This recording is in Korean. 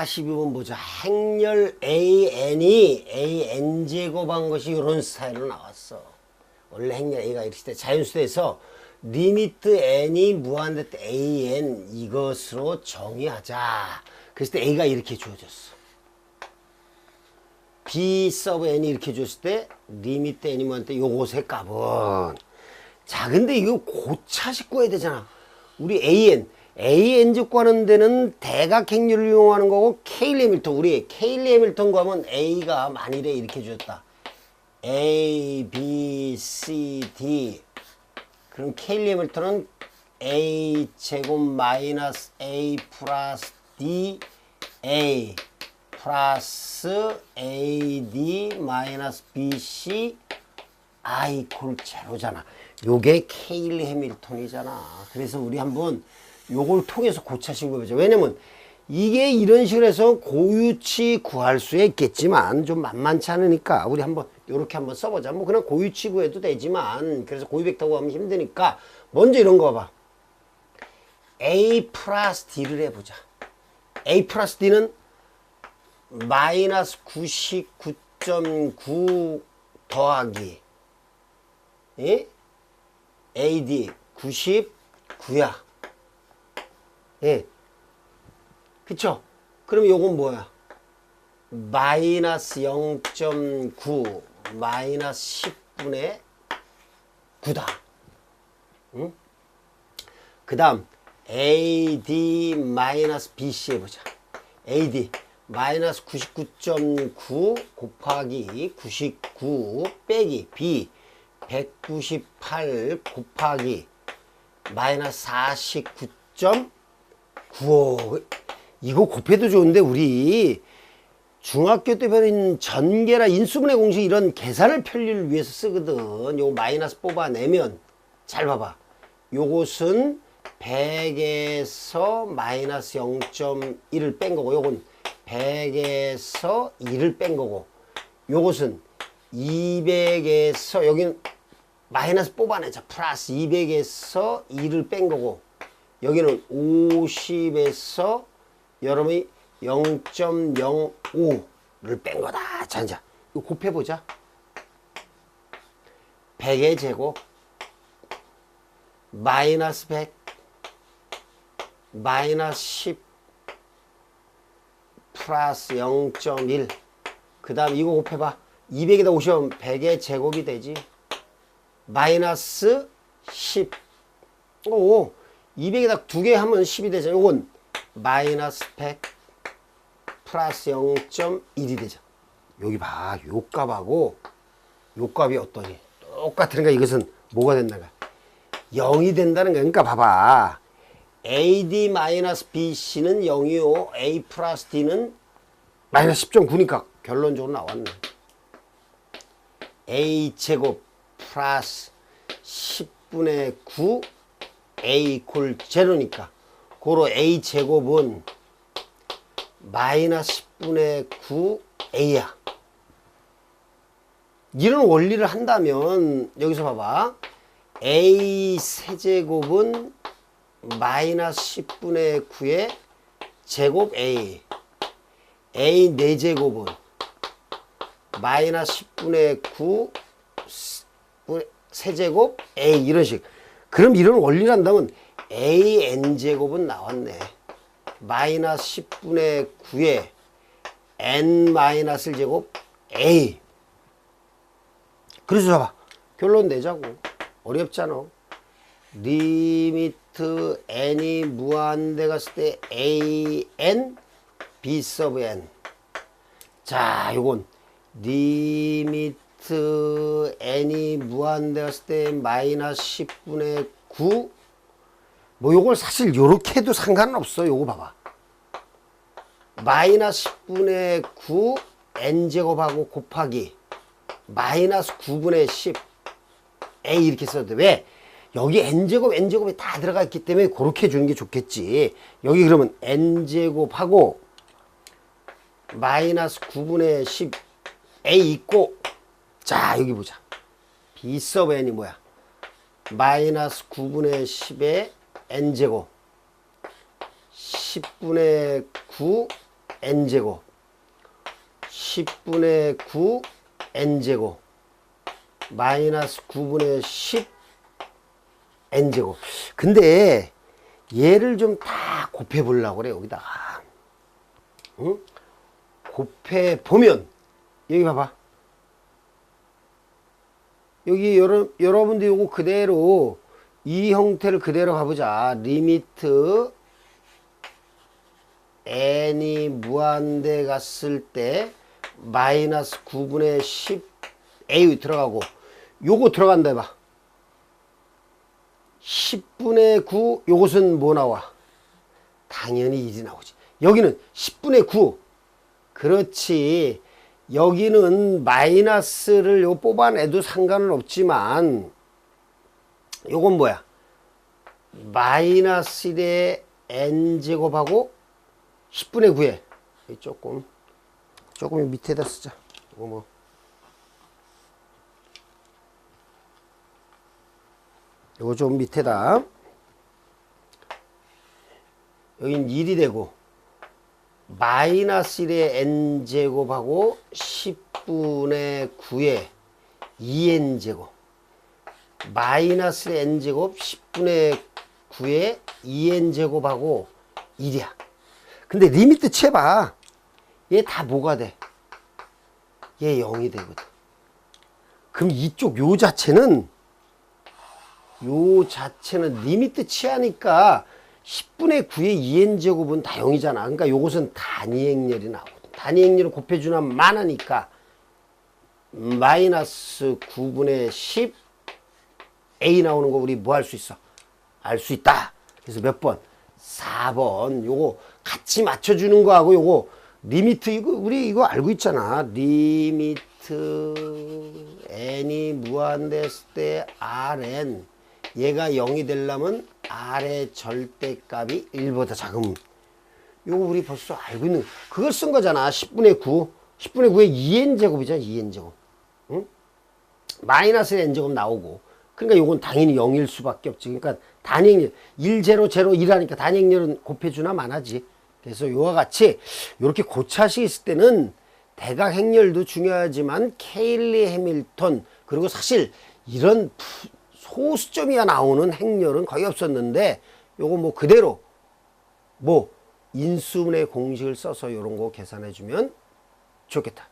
42번 보자. 행렬 AN이 AN 제곱한 것이 이런 스타일로 나왔어. 원래 행렬 A가 이렇게 돼. 자연수에서 리미트 N이 무한대 때 AN 이것으로 정의하자. 그랬을 때 A가 이렇게 주어졌어. B 서브 N이 이렇게 줬을 때 리미트 N이 무한대 요것의 값은 자 근데 이거 고차식 구해야 되잖아. 우리 AN AN 즉 구하는 데는 대각행렬을 이용하는 거고 케일리 해밀턴 우리 케일리 해밀턴 구하면 A가 만일에 이렇게 주었다. A, B, C, D 그럼 케일리 해밀턴은 A 제곱 마이너스 A 플러스 D A 플러스 AD 마이너스 BC I 이퀄 제로잖아. 요게 케일리 해밀턴이잖아. 그래서 우리 한번 요걸 통해서 고차식으로 해보자. 왜냐면 이게 이런 식으로 해서 고유치 구할 수 있겠지만 좀 만만치 않으니까 우리 한번 요렇게 한번 써보자. 뭐 그냥 고유치 구해도 되지만 그래서 고유 벡터 구하면 힘드니까 먼저 이런 거 봐봐. A 플러스 D를 해보자. A 플러스 D는 마이너스 99.9 더하기 예? AD 99야. 예. 그쵸? 그럼 요건 뭐야? 마이너스 0.9 마이너스 10분의 9다. 응? 그 다음 AD 마이너스 BC 해보자. AD 마이너스 99.9 곱하기 99 빼기 B 198 곱하기 마이너스 49.95 이거 곱해도 좋은데 우리 중학교 때 배운 전개나 인수분해 공식 이런 계산을 편리를 위해서 쓰거든. 요거 마이너스 뽑아내면. 잘 봐봐. 요것은 100에서 마이너스 0.1을 뺀 거고 요건 100에서 2를 뺀 거고 요것은 200에서 여기는 마이너스 뽑아내자. 플러스 200에서 2를 뺀 거고 여기는 50에서 여러분이 0.05를 뺀 거다. 자 이제 이거 곱해보자. 100의 제곱 마이너스 100 마이너스 10 플러스 0.1 그 다음 이거 곱해봐. 200에다 50하면 100의 제곱이 되지. 마이너스 10 오, 200에다 두 개 하면 10이 되죠. 요건 마이너스 100 플러스 0.1이 되죠. 여기 봐. 요 값하고 요 값이 어떠니? 똑같으니까 이것은 뭐가 된다가? 0이 된다는 거야. 그러니까 봐봐. AD 마이너스 BC는 0이요. A 플러스 D는 마이너스 10.9니까 결론적으로 나왔네. A 제곱 플러스 10분의 9 A 이퀄 제로니까 고로 A 제곱은 마이너스 10분의 9 A야. 이런 원리를 한다면 여기서 봐봐. A 세제곱은 마이너스 10분의 9의 제곱 A. A 4제곱은 마이너스 10분의 9 세제곱 A. 이런 식 그럼 이런 원리를 한다면 A N제곱은 나왔네. 마이너스 10분의 9에 N 마이너스 1제곱 A. 그래서 봐봐 결론 내자고. 어렵잖아. 리미트 n이 무한대 갔을 때 a n b 서브 n. 자 요건 리미트 n이 무한대 갔을 때 마이너스 10분의 9 뭐 요걸 사실 요렇게 해도 상관은 없어. 요거 봐봐. 마이너스 10분의 9 n제곱하고 곱하기 마이너스 9분의 10 a 이렇게 써도 돼. 왜? 여기 n제곱 n제곱이 다 들어가 있기 때문에 그렇게 주는 게 좋겠지. 여기 그러면 n제곱하고 마이너스 9분의 10 a 있고 자 여기 보자. B 서브 n이 뭐야? 마이너스 9분의 10의 n제곱. 10분의 9 n제곱. 10분의 9 n제곱. 마이너스 9분의 10 n제곱. 근데 얘를 좀 다 곱해 보려고 그래 여기다가. 응? 곱해 보면 여기 봐봐 여기 여러, 여러분들 요거 그대로 이 형태를 그대로 가보자. 리미트 n이 무한대 갔을 때 마이너스 9분의 10 a 들어가고 요거 들어간다 해봐. 10분의 9 요것은 뭐 나와? 당연히 1이 나오지. 여기는 10분의 9 그렇지 여기는 마이너스를 요 뽑아내도 상관은 없지만 요건 뭐야? 마이너스 1의 n제곱하고 10분의 9에. 조금 조금 밑에다 쓰자. 이거 뭐. 요거 좀 밑에다. 여긴 1이 되고 마이너스 1의 n제곱하고 10분의 9의 2n제곱. 마이너스 n제곱 10분의 9의 2n제곱하고 1이야. 근데 리미트 채봐. 얘 다 뭐가 돼? 얘 0이 되거든. 그럼 이쪽 요 자체는 요 자체는 리미트 취하니까 10분의 9의 2n제곱은 다 0이잖아. 그러니까 요것은 단위행렬이 나오거든. 단위행렬을 곱해주나 많으니까 마이너스 9분의 10 a 나오는 거 우리 뭐 할 수 있어? 알 수 있다. 그래서 몇 번? 4번. 요거 같이 맞춰주는 거하고 요거 리미트 이거 우리 이거 알고 있잖아. 리미트 n이 무한됐을 때 rn 얘가 0이 되려면 R의 절대값이 1보다 작음. 요거 우리 벌써 알고 있는, 그걸 쓴 거잖아. 10분의 9. 10분의 9에 2n제곱이잖아. 2n제곱. 응? 마이너스 n제곱 나오고. 그러니까 요건 당연히 0일 수밖에 없지. 그러니까 단행렬, 1, 0, 0, 1하니까 단행렬은 곱해주나 마나지. 그래서 요와 같이 요렇게 고차식 있을 때는 대각 행렬도 중요하지만 케일리 해밀턴 그리고 사실 이런 푸- 소수점이야 나오는 행렬은 거의 없었는데 요거 뭐 그대로 뭐 인수분해 공식을 써서 요런 거 계산해 주면 좋겠다.